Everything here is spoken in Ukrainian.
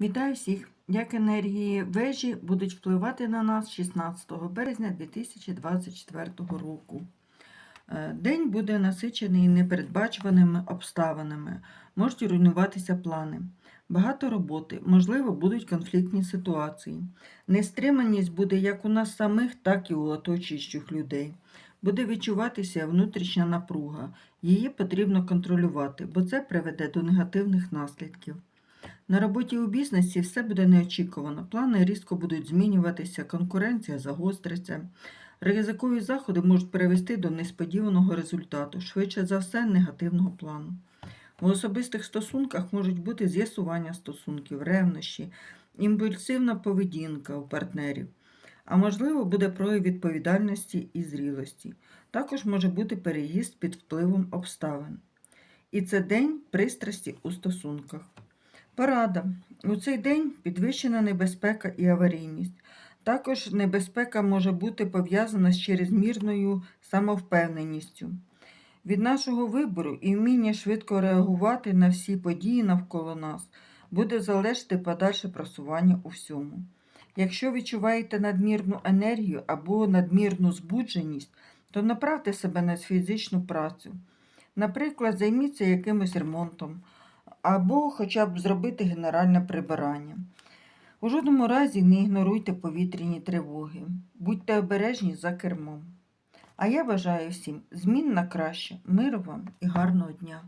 Вітаю всіх! Як енергії вежі будуть впливати на нас 16 березня 2024 року. Е, День буде насичений непередбачуваними обставинами, можуть руйнуватися плани. Багато роботи, можливо, будуть конфліктні ситуації. Нестриманість буде як у нас самих, так і у оточуючих людей. Буде відчуватися внутрішня напруга. Її потрібно контролювати, бо це приведе до негативних наслідків. На роботі у бізнесі все буде неочікувано. Плани різко будуть змінюватися, конкуренція загостриться. Ризикові заходи можуть привести до несподіваного результату, швидше за все, негативного плану. У особистих стосунках можуть бути з'ясування стосунків, ревнощі, імпульсивна поведінка у партнерів. А можливо, буде прояв відповідальності і зрілості. Також може бути переїзд під впливом обставин. І це день пристрасті у стосунках. Порада. У цей день підвищена небезпека і аварійність. Також небезпека може бути пов'язана з черезмірною самовпевненістю. Від нашого вибору і вміння швидко реагувати на всі події навколо нас буде залежати подальше просування у всьому. Якщо відчуваєте надмірну енергію або надмірну збудженість, то направте себе на фізичну працю. Наприклад, займіться якимось ремонтом або хоча б зробити генеральне прибирання. У жодному разі не ігноруйте повітряні тривоги, будьте обережні за кермом. А я бажаю всім змін на краще, миру вам і гарного дня!